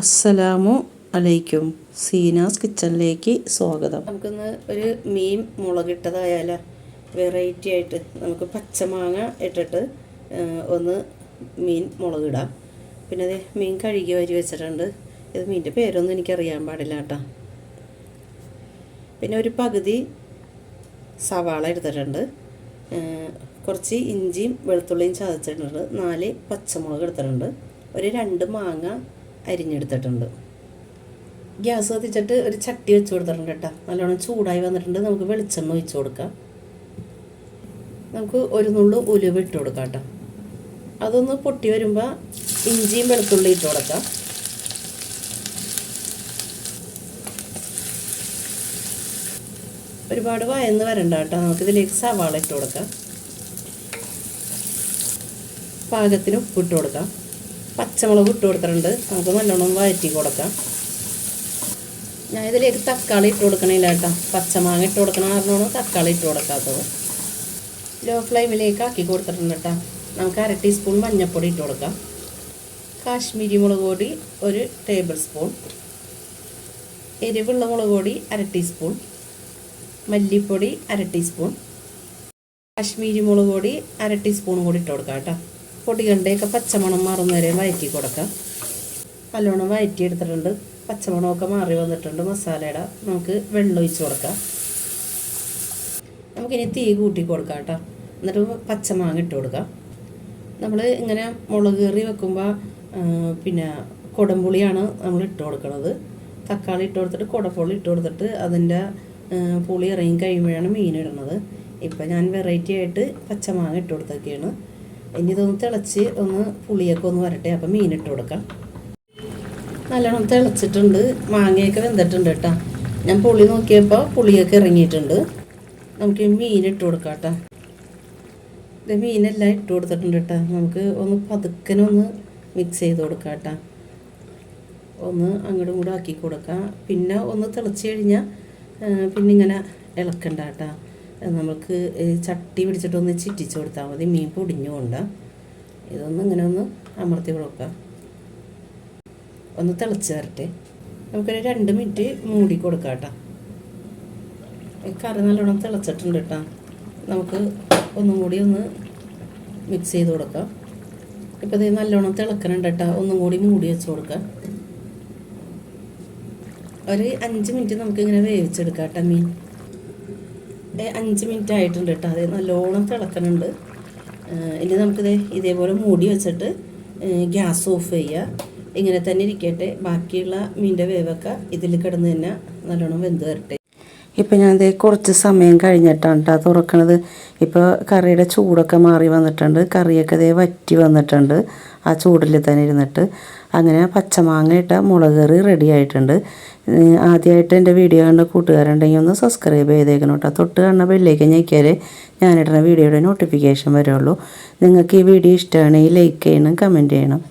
അസ്സലാമു അലൈക്കും. സീനാസ് കിച്ചണിലേക്ക് സ്വാഗതം. നമുക്കിന്ന് ഒരു മീൻ മുളകിട്ടതായാലോ? വെറൈറ്റി ആയിട്ട് നമുക്ക് പച്ചമാങ്ങ ഇട്ടിട്ട് ഒന്ന് മീൻ മുളകിടാം. പിന്നെ അതെ മീൻ കഴുകി വരി വെച്ചിട്ടുണ്ട്. ഇത് മീന്റെ പേരൊന്നും എനിക്കറിയാൻ പാടില്ല കേട്ടോ. പിന്നെ ഒരു പകുതി സവാള എടുത്തിട്ടുണ്ട്. കുറച്ച് ഇഞ്ചിയും വെളുത്തുള്ളിയും ചതച്ചിട്ടുണ്ട്. നാല് പച്ചമുളക് എടുത്തിട്ടുണ്ട്. ഒരു രണ്ട് മാങ്ങ അരിഞ്ഞെടുത്തിട്ടുണ്ട്. ഗ്യാസ് കത്തിച്ചിട്ട് ഒരു ചട്ടി വെച്ച് കൊടുത്തിട്ടുണ്ട് കേട്ടോ. നല്ലോണം ചൂടായി വന്നിട്ടുണ്ട്. നമുക്ക് വെളിച്ചെണ്ണ ഒഴിച്ച് കൊടുക്കാം. നമുക്ക് ഒരു നുള്ളു ഉലുവ ഇട്ട് കൊടുക്കാം കേട്ടോ. അതൊന്ന് പൊട്ടി വരുമ്പോൾ ഇഞ്ചിയും വെളുത്തുള്ളി ഇട്ട് കൊടുക്കാം. ഒരുപാട് വയന്ന് വരണ്ട കേട്ടോ. നമുക്കിതിലേക്ക് സവാള ഇട്ട് കൊടുക്കാം. പാകത്തിന് ഉപ്പിട്ട് കൊടുക്കാം. പച്ചമുളക് ഇട്ട് കൊടുത്തിട്ടുണ്ട്. നമുക്ക് നല്ലോണം വഴറ്റി കൊടുക്കാം. ഞാൻ ഇതിലേക്ക് തക്കാളി ഇട്ട് കൊടുക്കണില്ല കേട്ടോ. പച്ചമാങ്ങ ഇട്ട് കൊടുക്കണ കാരണമാണ് തക്കാളി ഇട്ട് കൊടുക്കാത്തത്. ലോ ഫ്ലെയിമിലേക്ക് ആക്കി കൊടുത്തിട്ടുണ്ട് കേട്ടോ. നമുക്ക് അര ടീസ്പൂൺ മഞ്ഞൾപ്പൊടി ഇട്ട് കൊടുക്കാം. കാശ്മീരി മുളക് പൊടി ഒരു ടേബിൾ സ്പൂൺ എരിവുള്ള മുളക് പൊടി അര ടീസ്പൂൺ മല്ലിപ്പൊടി അര ടീസ്പൂൺ കാശ്മീരി മുളക് പൊടി അര ടീസ്പൂൺ കൂടി ഇട്ട് കൊടുക്കാം കേട്ടോ. പൊടികളുടെയൊക്കെ പച്ചമണം മാറുന്ന വരെ വഴറ്റി കൊടുക്കാം. നല്ലോണം വഴറ്റി എടുത്തിട്ടുണ്ട്. പച്ചമണമൊക്കെ മാറി വന്നിട്ടുണ്ട്. മസാലയുടെ നമുക്ക് വെള്ളം ഒഴിച്ച് കൊടുക്കാം. നമുക്കിനി തീ കൂട്ടി കൊടുക്കാം കേട്ടോ. എന്നിട്ട് പച്ചമാങ്ങ ഇട്ട് കൊടുക്കാം. നമ്മൾ ഇങ്ങനെ മുളക് കറി വെക്കുമ്പോൾ പിന്നെ കുടംപുളിയാണ് നമ്മൾ ഇട്ട് കൊടുക്കുന്നത് തക്കാളി ഇട്ട് കൊടുത്തിട്ട് കുടപ്പുളി ഇട്ട് കൊടുത്തിട്ട് അതിന്റെ പുളി ഇറങ്ങി കഴിയുമ്പോഴാണ് മീൻ ഇടുന്നത്. ഇപ്പം ഞാൻ വെറൈറ്റി ആയിട്ട് പച്ചമാങ്ങ ഇട്ട് കൊടുത്തൊക്കെയാണ് ഇനി ഇതൊന്ന് തിളച്ച് ഒന്ന് പുളിയൊക്കെ ഒന്ന് വരട്ടെ. അപ്പം മീൻ ഇട്ട് കൊടുക്കാം. നല്ലോണം തിളച്ചിട്ടുണ്ട്. മാങ്ങയൊക്കെ വെന്തിട്ടുണ്ട് കേട്ടോ. ഞാൻ പുളി നോക്കിയപ്പോൾ പുളിയൊക്കെ ഇറങ്ങിയിട്ടുണ്ട്. നമുക്ക് മീൻ ഇട്ട് കൊടുക്കാം കേട്ടോ. ഇത് മീനെല്ലാം ഇട്ട് കൊടുത്തിട്ടുണ്ട് കേട്ടോ. നമുക്ക് ഒന്ന് പതുക്കനൊന്ന് മിക്സ് ചെയ്ത് കൊടുക്കാം കേട്ടോ. ഒന്ന് അങ്ങോട്ടും ഇങ്ങോട്ടും ആക്കി കൊടുക്കാം. പിന്നെ ഒന്ന് തിളച്ച് കഴിഞ്ഞാൽ പിന്നെ ഇങ്ങനെ ഇളക്കണ്ട കേട്ടോ. നമുക്ക് ചട്ടി പിടിച്ചിട്ടൊന്ന് ചിറ്റിച്ച് കൊടുത്താൽ മതി. മീൻ പൊടിഞ്ഞുകൊണ്ട് ഇതൊന്ന് ഇങ്ങനെ ഒന്ന് അമർത്തി കൊടുക്കാം. ഒന്ന് തിളച്ച് വരട്ടെ. നമുക്കൊരു രണ്ട് മിനിറ്റ് മൂടി കൊടുക്കാം കേട്ടോ. കറി നല്ലോണം തിളച്ചിട്ടുണ്ട് കേട്ടോ. നമുക്ക് ഒന്നും കൂടി ഒന്ന് മിക്സ് ചെയ്ത് കൊടുക്കാം. ഇപ്പോൾ ഇത് നല്ലോണം തിളക്കണുണ്ട് കേട്ടോ. ഒന്നും കൂടി മൂടി വെച്ച് കൊടുക്കാം. ഒരു അഞ്ച് മിനിറ്റ് നമുക്കിങ്ങനെ വേവിച്ചെടുക്കാം കേട്ടോ മീൻ. അഞ്ച് മിനിറ്റ് ആയിട്ടുണ്ട് കേട്ടോ. അത് നല്ലോണം തിളക്കണുണ്ട്. ഇനി നമുക്കിത് ഇതേപോലെ മൂടി വെച്ചിട്ട് ഗ്യാസ് ഓഫ് ചെയ്യുക ഇങ്ങനെ തന്നെ ഇരിക്കട്ടെ. ബാക്കിയുള്ള മീന്റെ വേവൊക്കെ ഇതിൽ കിടന്ന് തന്നെ നല്ലോണം വെന്ത് വരട്ടെ. ഇപ്പം ഞാൻ ദേ കുറച്ച് സമയം കഴിഞ്ഞിട്ടാണ് കേട്ടോ തുറക്കണത് ഇപ്പോൾ കറിയുടെ ചൂടൊക്കെ മാറി വന്നിട്ടുണ്ട്. കറിയൊക്കെ ഇതേ വറ്റി വന്നിട്ടുണ്ട്. ആ ചൂടിൽ തന്നെ ഇരുന്നിട്ട്. അങ്ങനെ പച്ചമാങ്ങ ഇട്ട മുളക് കറി റെഡി ആയിട്ടുണ്ട്. ആദ്യമായിട്ട് എന്റെ വീഡിയോ കണ്ട കൂട്ടുകാരുണ്ടെങ്കിൽ ഒന്ന് സബ്സ്ക്രൈബ് ചെയ്തേക്കണം കേട്ടോ തൊട്ട് കാണുന്ന ബെല്ലേക്ക് ഞെക്കിയാലേ ഞാനിടുന്ന വീഡിയോയുടെ നോട്ടിഫിക്കേഷൻ വരുള്ളൂ. നിങ്ങൾക്ക് ഈ വീഡിയോ ഇഷ്ടമാണെങ്കിൽ ലൈക്ക് ചെയ്യണം കമന്റ് ചെയ്യണം.